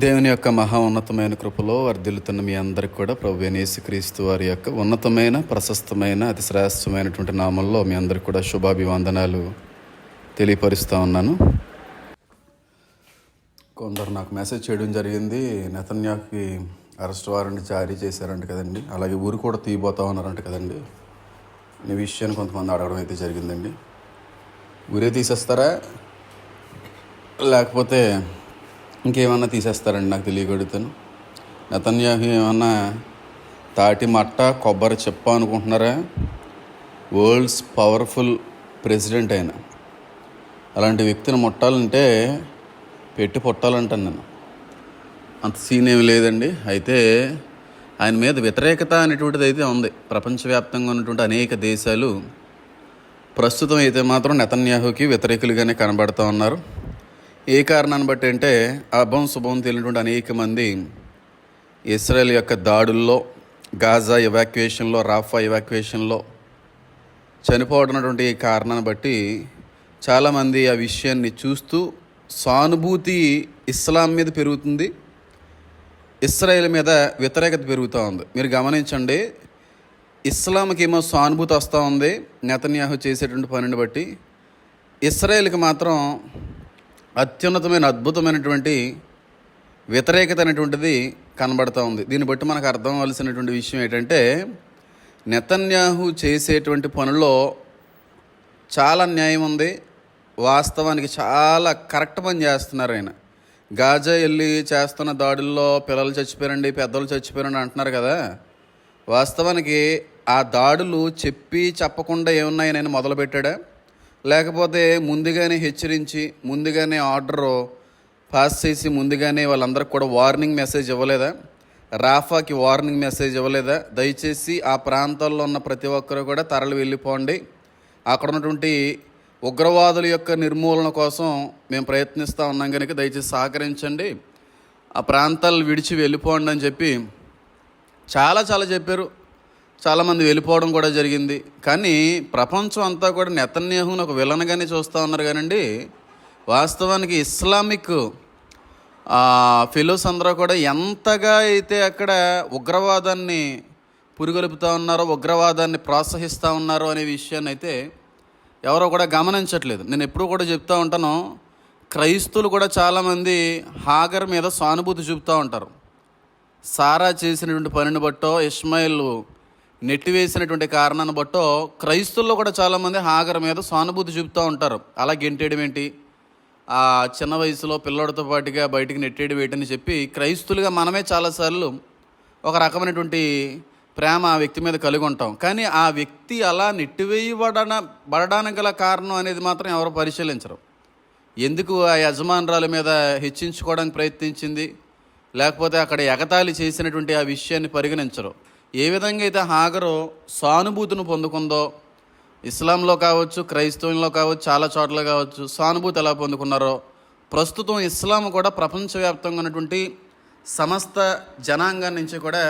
దేవుని యొక్క మహా ఉన్నతమైన కృపలో వర్ధిల్లుతున్న మీ అందరికి కూడా ప్రభు యేసుక్రీస్తు వారి యొక్క ఉన్నతమైన ప్రశస్తమైన అతి శ్రేష్టమైనటువంటి నామంలో మీ అందరికి కూడా శుభాభివందనాలు తెలియపరుస్తూ ఉన్నాను. కొందరు నాకు మెసేజ్ చేయడం జరిగింది. నెతన్యాకి అరెస్ట్ వారెంట్ జారీ చేశారంట కదండి. అలాగే ఊరు కూడా తీయబోతా ఉన్నారంట కదండి. ఈ విషయాన్ని కొంతమంది అడగడం అయితే జరిగిందండి. ఊరే తీసేస్తారా? లేకపోతే ఇంకేమన్నా తీసేస్తారండి నాకు తెలియగడుగుతాను నెతన్యాహు ఏమన్నా తాటి మట్ట కొబ్బరి చెప్ప అనుకుంటున్నారా? వరల్డ్స్ పవర్ఫుల్ ప్రెసిడెంట్ అయిన అలాంటి వ్యక్తిని ముట్టాలంటే పెట్టి పుట్టాలంటాను నేను. అంత సీన్ ఏమి లేదండి. అయితే ఆయన మీద వ్యతిరేకత అనేటువంటిది అయితే ఉంది. ప్రపంచవ్యాప్తంగా ఉన్నటువంటి అనేక దేశాలు ప్రస్తుతం అయితే మాత్రం నెతన్యాహుకి వ్యతిరేకులుగానే కనబడుతూ ఉన్నారు. ఏ కారణాన్ని బట్టి అంటే అభం శుభం తెలియనటువంటి అనేక మంది ఇస్రాయల్ యొక్క దాడుల్లో గాజా ఎవాక్యుయేషన్లో రాఫా ఎవాక్యుయేషన్లో చనిపోవడనటువంటి కారణాన్ని బట్టి చాలామంది ఆ విషయాన్ని చూస్తూ సానుభూతి ఇస్లాం మీద పెరుగుతుంది ఇస్రాయేల్ మీద వ్యతిరేకత పెరుగుతూ ఉంది. మీరు గమనించండి ఇస్లాంకి ఏమో సానుభూతి వస్తూ ఉంది నెతన్యాహు చేసేటువంటి పనిని బట్టి. ఇస్రాయేల్కి మాత్రం అత్యున్నతమైన అద్భుతమైనటువంటి వ్యతిరేకత అనేటువంటిది కనబడుతూ ఉంది. దీన్ని బట్టి మనకు అర్థం అవ్వాల్సినటువంటి విషయం ఏంటంటే నెతన్యాహు చేసేటువంటి పనుల్లో చాలా న్యాయం ఉంది. వాస్తవానికి చాలా కరెక్ట్ పని చేస్తున్నారు ఆయన. గాజా వెళ్ళి చేస్తున్న దాడుల్లో పిల్లలు చచ్చిపోయారండి పెద్దలు చచ్చిపోయారండి అంటున్నారు కదా. వాస్తవానికి ఆ దాడులు చెప్పి చెప్పకుండా ఏమున్నాయి నేను మొదలుపెట్టాడా? లేకపోతే ముందుగానే హెచ్చరించి ముందుగానే ఆర్డర్ పాస్ చేసి ముందుగానే వాళ్ళందరికి కూడా వార్నింగ్ మెసేజ్ ఇవ్వలేదా? రాఫాకి వార్నింగ్ మెసేజ్ ఇవ్వలేదా? దయచేసి ఆ ప్రాంతాల్లో ఉన్న ప్రతి ఒక్కరు కూడా తరలి వెళ్ళిపోండి. అక్కడ ఉన్నటువంటి ఉగ్రవాదుల యొక్క నిర్మూలన కోసం మేము ప్రయత్నిస్తూ ఉన్నాం కనుక దయచేసి సహకరించండి. ఆ ప్రాంతాలు విడిచి వెళ్ళిపోండి అని చెప్పి చాలా చాలా చెప్పారు. చాలామంది వెళ్ళిపోవడం కూడా జరిగింది. కానీ ప్రపంచం అంతా కూడా నెతన్యాహుని ఒక విలన్గానే చూస్తూ ఉన్నారు కానండి. వాస్తవానికి ఇస్లామిక్ ఫెలోస్ అందరూ కూడా ఎంతగా అయితే అక్కడ ఉగ్రవాదాన్ని పురిగొలుపుతూ ఉన్నారో ఉగ్రవాదాన్ని ప్రోత్సహిస్తూ ఉన్నారో అనే విషయాన్ని అయితే ఎవరో కూడా గమనించట్లేదు. నేను ఎప్పుడూ కూడా చెప్తూ ఉంటాను క్రైస్తువులు కూడా చాలామంది హాగర్ మీద సానుభూతి చూపుతూ ఉంటారు. సారా చేసినటువంటి పనిని బట్టో ఇస్మాయిల్ నెట్టివేసినటువంటి కారణాన్ని బట్టో క్రైస్తుల్లో కూడా చాలామంది హాగర్ మీద సానుభూతి చూపుతూ ఉంటారు. అలా గెంటేయడం ఏంటి? ఆ చిన్న వయసులో పిల్లోడితో పాటుగా బయటికి నెట్టేయడం ఏంటని చెప్పి క్రైస్తులుగా మనమే చాలాసార్లు ఒక రకమైనటువంటి ప్రేమ ఆ వ్యక్తి మీద కలిగి ఉంటాం. కానీ ఆ వ్యక్తి అలా నెట్టివేయబడన బడడానికి గల కారణం అనేది మాత్రం ఎవరు పరిశీలించరు. ఎందుకు ఆ యజమానురాల మీద హెచ్చించుకోవడానికి ప్రయత్నించింది? లేకపోతే అక్కడ ఎగతాళి చేసినటువంటి ఆ విషయాన్ని పరిగణించరు. ఏ విధంగా అయితే హాగరు సానుభూతిని పొందుకుందో ఇస్లాంలో కావచ్చు క్రైస్తవంలో కావచ్చు చాలా చోట్ల కావచ్చు సానుభూతి ఎలా పొందుకున్నారో ప్రస్తుతం ఇస్లాం కూడా ప్రపంచవ్యాప్తంగా ఉన్నటువంటి సమస్త జనాంగం నుంచి కూడా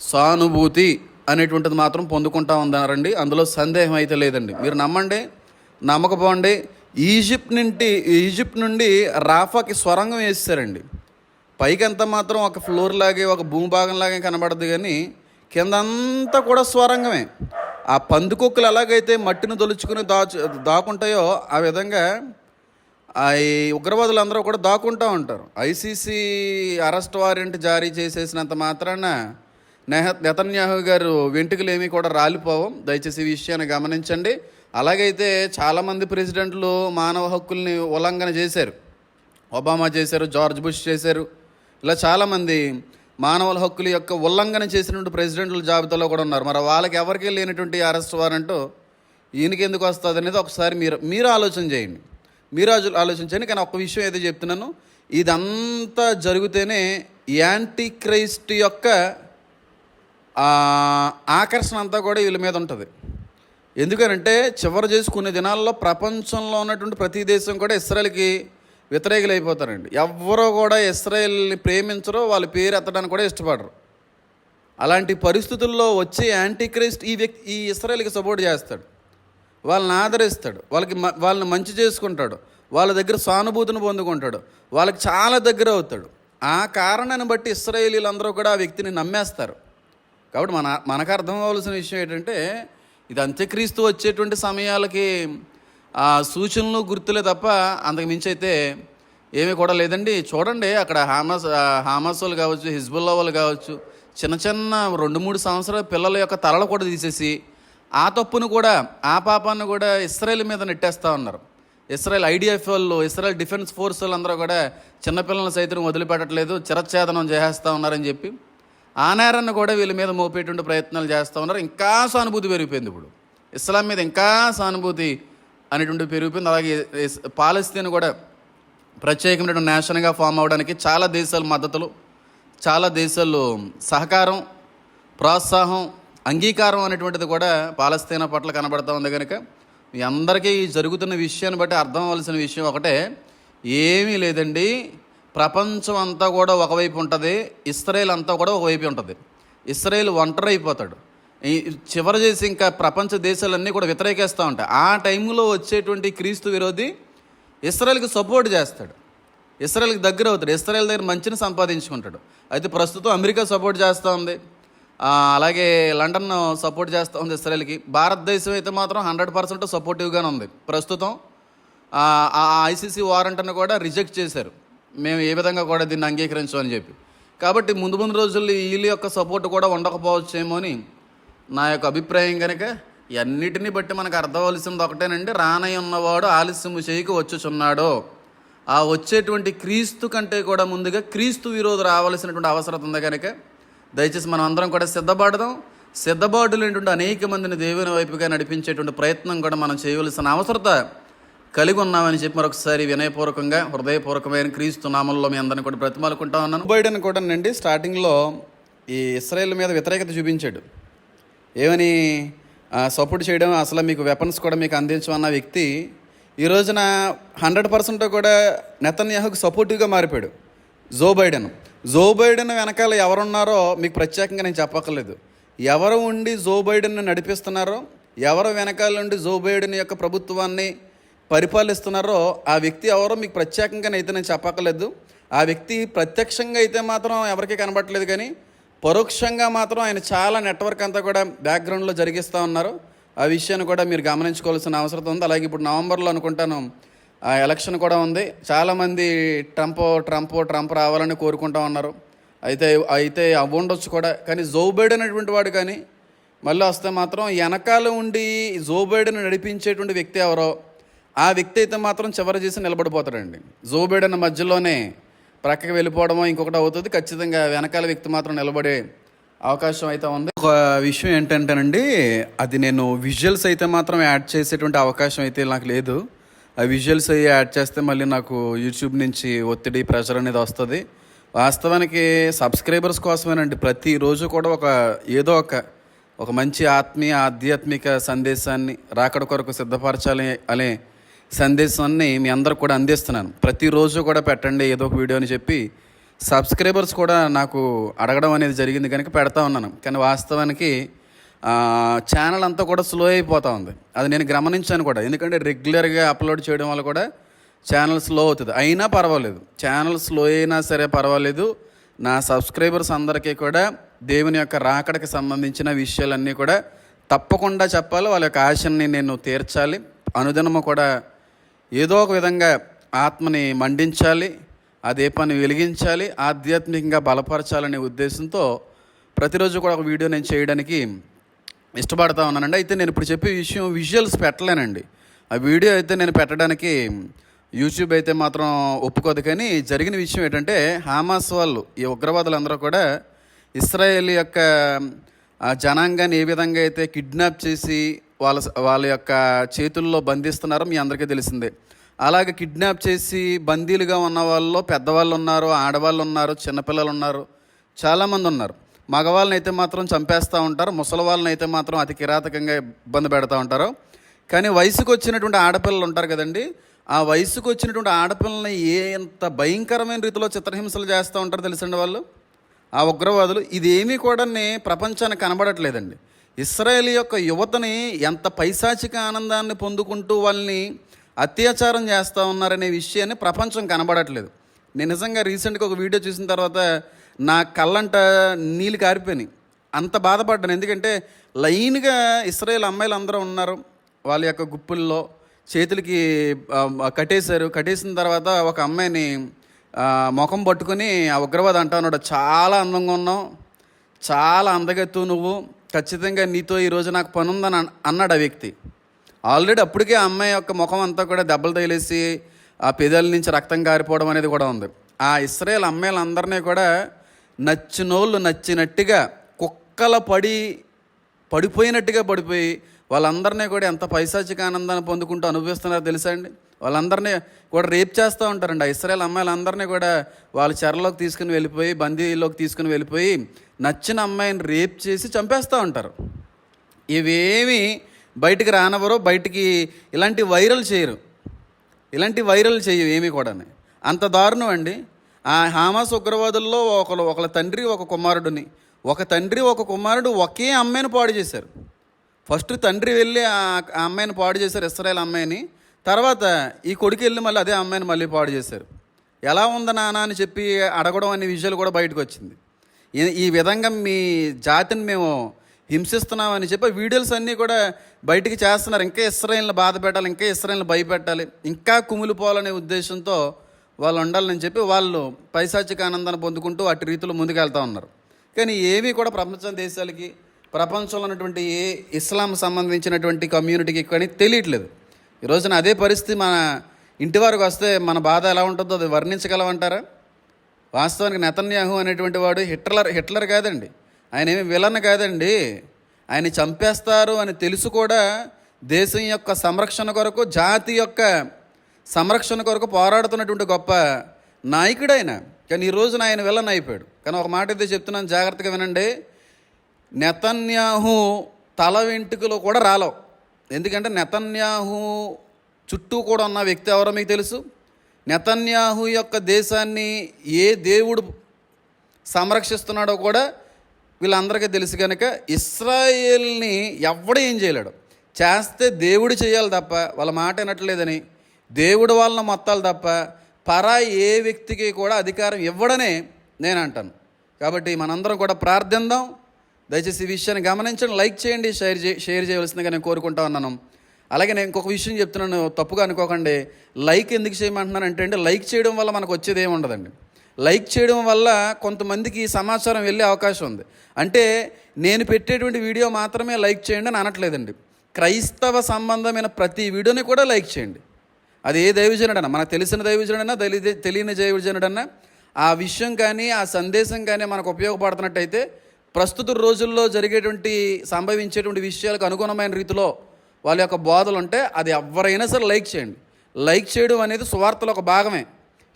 సానుభూతి అనేటువంటిది మాత్రం పొందుకుంటా ఉన్నారండి. అందులో సందేహం అయితే లేదండి. మీరు నమ్మండి నమ్మకపోండి ఈజిప్ట్ నుండి ఈజిప్ట్ నుండి రాఫాకి స్వరంగం వేస్తారండి పైకి ఎంత మాత్రం ఒక ఫ్లోర్ లాగే ఒక భూమిభాగం లాగే కనబడదు కానీ కిందంతా కూడా స్వరంగమే. ఆ పందుకొక్కులు ఎలాగైతే మట్టిని దొలుచుకుని దాచు దాకుంటాయో ఆ విధంగా ఆ ఈ ఉగ్రవాదులు అందరూ కూడా దాక్కుంటూ ఉంటారు. ఐసీసీ అరెస్ట్ వారెంట్ జారీ చేసేసినంత మాత్రాన నెహ నెతన్యాహు గారు వెంట్రుకలు ఏమీ కూడా రాలిపోవు. దయచేసి ఈ విషయాన్ని గమనించండి. అలాగైతే చాలామంది ప్రెసిడెంట్లు మానవ హక్కుల్ని ఉల్లంఘన చేశారు. ఒబామా చేశారు జార్జ్ బుష్ చేశారు. ఇలా చాలామంది మానవుల హక్కుల యొక్క ఉల్లంఘన చేసినటువంటి ప్రెసిడెంట్ల జాబితాలో కూడా ఉన్నారు. మరి వాళ్ళకి ఎవరికి లేనటువంటి అరెస్ట్ వారంటూ ఈయనకి ఎందుకు వస్తుంది అనేది ఒకసారి మీరు మీరు ఆలోచన చేయండి. మీరు ఆలోచన చేయండి కానీ ఒక విషయం ఏదో చెప్తున్నాను. ఇదంతా జరిగితేనే యాంటీ క్రైస్ట్ యొక్క ఆకర్షణ అంతా కూడా వీళ్ళ మీద ఉంటుంది. ఎందుకనంటే చివరి చేసుకునే దినాల్లో ప్రపంచంలో ఉన్నటువంటి ప్రతి దేశం కూడా ఇస్రాయల్కి వ్యతిరేకులు అయిపోతారండి ఎవ్వరూ కూడా ఇస్రాయల్ని ప్రేమించరో వాళ్ళ పేరు ఎత్తడానికి కూడా ఇష్టపడరు. అలాంటి పరిస్థితుల్లో వచ్చే యాంటీ క్రైస్ట్ ఈ వ్యక్తి ఈ ఇస్రాయల్కి సపోర్ట్ చేస్తాడు. వాళ్ళని ఆదరిస్తాడు. వాళ్ళకి వాళ్ళని మంచి చేసుకుంటాడు. వాళ్ళ దగ్గర సానుభూతిని పొందుకుంటాడు. వాళ్ళకి చాలా దగ్గర అవుతాడు. ఆ కారణాన్ని బట్టి ఇస్రాయేలీలందరూ కూడా ఆ వ్యక్తిని నమ్మేస్తారు. కాబట్టి మన మనకు అర్థం కావాల్సిన విషయం ఏంటంటే ఇది అంత్యక్రీస్తు వచ్చేటువంటి సమయాలకి ఆ సూచనలు గుర్తులే తప్ప అంతకుమించి అయితే ఏమీ కూడా లేదండి. చూడండి అక్కడ హామాస్ ఆ, హామాస్ వాళ్ళు కావచ్చు హిజ్బుల్లా వాళ్ళు కావచ్చు చిన్న చిన్న రెండు మూడు సంవత్సరాల పిల్లల యొక్క తలలు కూడా తీసేసి ఆ తప్పును కూడా ఆ పాపాన్ని కూడా ఇస్రాయల్ మీద నెట్టేస్తూ ఉన్నారు. ఇస్రాయల్ ఐడిఎఫ్ వాళ్ళు ఇస్రాయల్ డిఫెన్స్ ఫోర్స్ వాళ్ళందరూ కూడా చిన్నపిల్లలను సైతం వదిలిపెట్టట్లేదు చిరచ్ఛేదనం చేసేస్తూ ఉన్నారని చెప్పి ఆ నేరాన్ని కూడా వీళ్ళ మీద మోపేటువంటి ప్రయత్నాలు చేస్తూ ఉన్నారు. ఇంకా సానుభూతి పెరిగిపోయింది ఇప్పుడు. ఇస్లాం మీద ఇంకా సానుభూతి అనేటువంటి పెరిగిపోయింది అలాగే పాలస్తీన్ కూడా ప్రత్యేకమైన నేషన్గా ఫామ్ అవడానికి చాలా దేశాల మద్దతులు చాలా దేశాలు సహకారం ప్రోత్సాహం అంగీకారం అనేటువంటిది కూడా పాలస్తీనా పట్ల కనబడతా ఉంది కనుక మీ అందరికీ ఈ జరుగుతున్న విషయాన్ని బట్టి అర్థం అవ్వాల్సిన విషయం ఒకటే ఏమీ లేదండి. ప్రపంచం అంతా కూడా ఒకవైపు ఉంటుంది ఇస్రాయేల్ అంతా కూడా ఒకవైపు ఉంటుంది. ఇస్రాయేల్ ఒంటరి అయిపోతాడు. చివరి చేసి ఇంకా ప్రపంచ దేశాలన్నీ కూడా వ్యతిరేకిస్తూ ఉంటాయి. ఆ టైంలో వచ్చేటువంటి క్రీస్తు విరోధి ఇస్రాయల్కి సపోర్ట్ చేస్తాడు. ఇస్రాయల్కి దగ్గర అవుతాడు. ఇస్రాయల్ దగ్గర మంచిని సంపాదించుకుంటాడు. అయితే ప్రస్తుతం అమెరికా సపోర్ట్ చేస్తూ ఉంది. అలాగే లండన్ సపోర్ట్ చేస్తూ ఉంది ఇస్రాయల్కి. భారతదేశం అయితే మాత్రం హండ్రెడ్ పర్సెంట్ సపోర్టివ్గానే ఉంది. ప్రస్తుతం ఆ ఐసీసీ వారంట్ను కూడా రిజెక్ట్ చేశారు. మేము ఏ విధంగా కూడా దీన్ని అంగీకరించమని చెప్పి. కాబట్టి ముందు ముందు రోజుల్లో వీళ్ళ యొక్క సపోర్ట్ కూడా ఉండకపోవచ్చేమో అని నా యొక్క అభిప్రాయం కనుక ఇవన్నిటిని బట్టి మనకు అర్థవలసింది ఒకటేనండి రానై ఉన్నవాడు ఆలస్యము చేయకు వచ్చుచున్నాడో. ఆ వచ్చేటువంటి క్రీస్తు కంటే కూడా ముందుగా క్రీస్తు విరోధు రావాల్సినటువంటి అవసరం ఉంది కనుక దయచేసి మనం అందరం కూడా సిద్ధపడదాం. సిద్ధపాటులేటువంటి అనేక మందిని దేవుని వైపుగా నడిపించేటువంటి ప్రయత్నం కూడా మనం చేయవలసిన అవసరత కలిగి ఉన్నామని చెప్పి మరొకసారి వినయపూర్వకంగా హృదయపూర్వకమైన క్రీస్తు నామంలో మీ అందరిని కూడా బ్రతిమాలుకుంటా ఉన్నాను. బైడెన్ కూడా నండి స్టార్టింగ్లో ఈ ఇస్రాయేల్ మీద వ్యతిరేకత చూపించాడు. ఏమని సపోర్ట్ చేయడం అసలు మీకు వెపన్స్ కూడా మీకు అందించమన్న వ్యక్తి ఈ రోజున హండ్రెడ్ పర్సెంట్ కూడా నెతన్యాహుకు సపోర్టివ్గా మారిపోయాడు. Joe Biden. జో బైడెన్ వెనకాల ఎవరున్నారో మీకు ప్రత్యేకంగా నేను చెప్పక్కర్లేదు. ఎవరు ఉండి జో బైడెన్ నడిపిస్తున్నారో ఎవరు వెనకాల నుండి జో బైడెన్ యొక్క ప్రభుత్వాన్ని పరిపాలిస్తున్నారో ఆ వ్యక్తి ఎవరో మీకు ప్రత్యేకంగా అయితే నేను చెప్పక్కర్లేదు. ఆ వ్యక్తి ప్రత్యక్షంగా అయితే మాత్రం ఎవరికీ కనబట్టలేదు కానీ పరోక్షంగా మాత్రం ఆయన చాలా నెట్వర్క్ అంతా కూడా బ్యాక్గ్రౌండ్లో జరిగిస్తూ ఉన్నారు. ఆ విషయాన్ని కూడా మీరు గమనించుకోవాల్సిన అవసరం ఉంది. అలాగే ఇప్పుడు నవంబర్లో అనుకుంటాను ఆ ఎలక్షన్ కూడా ఉంది. చాలామంది ట్రంప్ ట్రంప్ ట్రంప్ రావాలని కోరుకుంటా ఉన్నారు. అయితే అయితే అవ్వండొచ్చు కూడా. కానీ జో అనేటువంటి వాడు కానీ మళ్ళీ వస్తే మాత్రం వెనకాల ఉండి జోబైడెన్ నడిపించేటువంటి వ్యక్తి ఎవరో ఆ వ్యక్తి అయితే మాత్రం చివరి చేసి నిలబడిపోతాడండి. జోబైడెన్ మధ్యలోనే ప్రక్కకి వెళ్ళిపోవడమో ఇంకొకటి అవుతుంది. ఖచ్చితంగా వెనకాల వ్యక్తి మాత్రం నిలబడే అవకాశం అయితే ఉంది. ఒక విషయం ఏంటంటేనండి అది నేను విజువల్స్ అయితే మాత్రం యాడ్ చేసేటువంటి అవకాశం అయితే నాకు లేదు. ఆ విజువల్స్ అవి యాడ్ చేస్తే మళ్ళీ నాకు యూట్యూబ్ నుంచి ఒత్తిడి ప్రెషర్ అనేది వస్తుంది. వాస్తవానికి సబ్స్క్రైబర్స్ కోసమేనండి. ప్రతిరోజు కూడా ఒక ఏదో ఒక ఒక మంచి ఆత్మీయ ఆధ్యాత్మిక సందేశాన్ని రాకడ కొరకు సిద్ధపరచాలి అనే సందేశాన్ని మీ అందరికి కూడా అందిస్తున్నాను. ప్రతిరోజు కూడా పెట్టండి ఏదో ఒక వీడియో అని చెప్పి. సబ్స్క్రైబర్స్ కూడా నాకు అడగడం అనేది జరిగింది కనుక పెడతా ఉన్నాను. కానీ వాస్తవానికి ఛానల్ అంతా కూడా స్లో అయిపోతూ ఉంది. అది నేను గమనించాను కూడా. ఎందుకంటే రెగ్యులర్గా అప్లోడ్ చేయడం వల్ల కూడా ఛానల్ స్లో అవుతుంది. అయినా పర్వాలేదు. ఛానల్ స్లో అయినా సరే పర్వాలేదు. నా సబ్స్క్రైబర్స్ అందరికీ కూడా దేవుని యొక్క రాకడకి సంబంధించిన విషయాలన్నీ కూడా తప్పకుండా చెప్పాలి. వాళ్ళ యొక్క ఆశని నేను తీర్చాలి. అనుదినము కూడా ఏదో ఒక విధంగా ఆత్మని మండించాలి ఆ దీపాన్ని వెలిగించాలి ఆధ్యాత్మికంగా బలపరచాలనే ఉద్దేశంతో ప్రతిరోజు కూడా ఒక వీడియో నేను చేయడానికి ఇష్టపడతా ఉన్నానండి. అయితే నేను ఇప్పుడు చెప్పే విషయం విజువల్స్ పెట్టలేనండి. ఆ వీడియో అయితే నేను పెట్టడానికి యూట్యూబ్ అయితే మాత్రం ఒప్పుకోదు కానీ జరిగిన విషయం ఏంటంటే హామాస్ వాళ్ళు ఈ ఉగ్రవాదులందరూ కూడా ఇస్రాయేల్ యొక్క జనాంగాన్ని ఏ విధంగా అయితే కిడ్నాప్ చేసి వాళ్ళ వాళ్ళ యొక్క చేతుల్లో బంధిస్తున్నారో మీ అందరికీ తెలిసిందే. అలాగే కిడ్నాప్ చేసి బందీలుగా ఉన్న వాళ్ళలో పెద్దవాళ్ళు ఉన్నారు ఆడవాళ్ళు ఉన్నారు చిన్నపిల్లలు ఉన్నారు చాలామంది ఉన్నారు. మగవాళ్ళని అయితే మాత్రం చంపేస్తూ ఉంటారు ముసలి వాళ్ళని అయితే మాత్రం అతి కిరాతకంగా ఇబ్బంది పెడతా ఉంటారు. కానీ వయసుకు వచ్చినటువంటి ఆడపిల్లలు ఉంటారు కదండి ఆ వయసుకు వచ్చినటువంటి ఆడపిల్లల్ని ఏ ఎంత భయంకరమైన రీతిలో చిత్రహింసలు చేస్తూ ఉంటారో తెలుసండి వాళ్ళు? ఆ ఉగ్రవాదులు ఇదేమీ కూడా ప్రపంచానికి కనబడట్లేదండి. ఇస్రాయేల్ యొక్క యువతని ఎంత పైశాచిక ఆనందాన్ని పొందుకుంటూ వాళ్ళని అత్యాచారం చేస్తూ ఉన్నారనే విషయాన్ని ప్రపంచం కనబడట్లేదు. నేను నిజంగా రీసెంట్గా ఒక వీడియో చూసిన తర్వాత నా కళ్ళంట నీళ్ళు కారిపోయినాయి. అంత బాధపడ్డాను. ఎందుకంటే లైన్గా ఇస్రాయేల్ అమ్మాయిలు అందరూ ఉన్నారు. వాళ్ళ యొక్క గుప్పుల్లో చేతులకి కట్టేశారు. కట్టేసిన తర్వాత ఒక అమ్మాయిని ముఖం పట్టుకొని ఆ ఉగ్రవాద అంటున్నాడు చాలా అందంగా ఉన్నావు. చాలా అందగత్తు నువ్వు. ఖచ్చితంగా నీతో ఈరోజు నాకు పని ఉందని అన్నాడు ఆ వ్యక్తి. ఆల్రెడీ అప్పటికే ఆ అమ్మాయి యొక్క ముఖం అంతా కూడా దెబ్బలు తగిలేసి ఆ పెదాల నుంచి రక్తం కారిపోవడం అనేది కూడా ఉంది. ఆ ఇస్రాయేల్ అమ్మాయిలందరినీ కూడా నచ్చినోళ్ళు నచ్చినట్టుగా కుక్కల పడి పడిపోయినట్టుగా పడిపోయి వాళ్ళందరినీ కూడా ఎంత పైశాచిక ఆనందాన్ని పొందుకుంటూ అనుభవిస్తున్నారో తెలుసా అండి? వాళ్ళందరినీ కూడా రేప్ చేస్తూ ఉంటారండి. ఆ ఇస్రాయల్ అమ్మాయిలందరినీ కూడా వాళ్ళ చెరలోకి తీసుకుని వెళ్ళిపోయి బందీలోకి తీసుకుని వెళ్ళిపోయి నచ్చిన అమ్మాయిని రేప్ చేసి చంపేస్తూ ఉంటారు. ఇవేమి బయటికి రానవరు బయటికి ఇలాంటి వైరల్ చేయరు. ఇలాంటి వైరల్ చేయవు ఏమీ కూడా అంత దారుణం అండి. ఆ హామాస్ ఉగ్రవాదుల్లో ఒకరు ఒకళ్ళ తండ్రి ఒక కుమారుడిని ఒక తండ్రి ఒక కుమారుడు ఒకే అమ్మాయిని పాడు చేశారు. ఫస్ట్ తండ్రి వెళ్ళి ఆ ఆ అమ్మాయిని పాడు చేశారు ఇస్రాయల్ అమ్మాయిని. తర్వాత ఈ కొడుకు వెళ్ళి మళ్ళీ అదే అమ్మాయిని మళ్ళీ పాడు చేశారు. ఎలా ఉంది నాన్న అని చెప్పి అడగడం అనే విషయాలు కూడా బయటకు వచ్చింది. ఈ- ఈ విధంగా మీ జాతిని మేము హింసిస్తున్నామని చెప్పి వీడియోస్ అన్నీ కూడా బయటికి చేస్తున్నారు. ఇంకా ఇస్రాయిల్ని బాధ పెట్టాలి ఇంకా ఇస్రాయిల్ని భయపెట్టాలి ఇంకా కుమిలిపోవాలనే ఉద్దేశంతో వాళ్ళు ఉండాలని చెప్పి వాళ్ళు పైశాచిక ఆనందాన్ని పొందుకుంటూ అటు రీతిలో ముందుకెళ్తా ఉన్నారు. కానీ ఏవి కూడా ప్రపంచ దేశాలకి ప్రపంచంలో ఉన్నటువంటి ఏ ఇస్లాం సంబంధించినటువంటి కమ్యూనిటీకి కానీ తెలియట్లేదు. ఈ రోజున అదే పరిస్థితి మన ఇంటి వరకు వస్తే మన బాధ ఎలా ఉంటుందో అది వర్ణించగలమంటారా? వాస్తవానికి నెతన్యాహు అనేటువంటి వాడు హిట్లర్ హిట్లర్ కాదండి. ఆయన ఏమి విలన్ కాదండి. ఆయన చంపేస్తారు అని తెలుసు కూడా దేశం యొక్క సంరక్షణ కొరకు జాతి యొక్క సంరక్షణ కొరకు పోరాడుతున్నటువంటి గొప్ప నాయకుడు ఆయన కానీ ఈ రోజున ఆయన విలన్ అయిపోయాడు. కానీ ఒక మాట అయితే చెప్తున్నాను జాగ్రత్తగా వినండి. నెతన్యాహు తల వెంట్రుకలు కూడా రాలవు. ఎందుకంటే నెతన్యాహు చుట్టూ కూడా ఉన్న వ్యక్తి ఎవరో మీకు తెలుసు? నెతన్యాహు యొక్క దేశాన్ని ఏ దేవుడు సంరక్షిస్తున్నాడో కూడా వీళ్ళందరికీ తెలుసు కనుక ఇస్రాయేల్ని ఎవడు ఏం చేయలేడు. చేస్తే దేవుడు చేయాలి తప్ప వాళ్ళ మాట వినట్లేదని దేవుడు వాళ్ళని మొత్తాలు తప్ప పరా ఏ వ్యక్తికి కూడా అధికారం ఇవ్వడనే నేను అంటాను. కాబట్టి మనందరం కూడా ప్రార్థిందాం. దయచేసి ఈ విషయాన్ని గమనించండి లైక్ చేయండి షేర్ చే షేర్ చేయవలసిందిగా నేను కోరుకుంటా ఉన్నాను. అలాగే నేను ఇంకొక విషయం చెప్తున్నాను తప్పుగా అనుకోకండి. లైక్ ఎందుకు చేయమంటున్నాను అంటే అండి లైక్ చేయడం వల్ల మనకు వచ్చేది ఏమి ఉండదండి లైక్ చేయడం వల్ల కొంతమందికి సమాచారం వెళ్ళే అవకాశం ఉంది. అంటే నేను పెట్టేటువంటి వీడియో మాత్రమే లైక్ చేయండి అని అనట్లేదండి. క్రైస్తవ సంబంధమైన ప్రతి వీడియోని కూడా లైక్ చేయండి. అది ఏ దైవజనుడన్నా మనకు తెలిసిన దైవజనుడన్నా తెలియ తెలియని దైవజనుడన్నా ఆ విషయం కానీ ఆ సందేశం కానీ మనకు ఉపయోగపడుతున్నట్టయితే ప్రస్తుత రోజుల్లో జరిగేటువంటి సంభవించేటువంటి విషయాలకు అనుగుణమైన రీతిలో వాళ్ళ యొక్క బోధలు ఉంటే అది ఎవరైనా సరే లైక్ చేయండి. లైక్ చేయడం అనేది సువార్తలో ఒక భాగమే.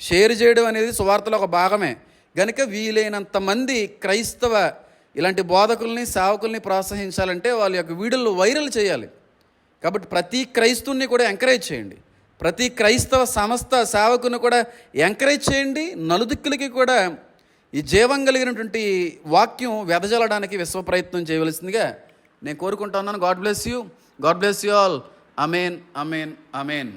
షేర్ చేయడం అనేది సువార్తలో ఒక భాగమే. గనుక వీలైనంత మంది క్రైస్తవ ఇలాంటి బోధకుల్ని సేవకుల్ని ప్రోత్సహించాలంటే వాళ్ళ యొక్క వీడియోలు వైరల్ చేయాలి. కాబట్టి ప్రతి క్రైస్తువుని కూడా ఎంకరేజ్ చేయండి. ప్రతి క్రైస్తవ సంస్థ సేవకుని కూడా ఎంకరేజ్ చేయండి. నలుదిక్కులకి కూడా ఈ జీవం కలిగినటువంటి వాక్యం వెదజల్లడానికి విశ్వ ప్రయత్నం చేయవలసిందిగా నేను కోరుకుంటా ఉన్నాను God bless you. God bless you all. Amen amen amen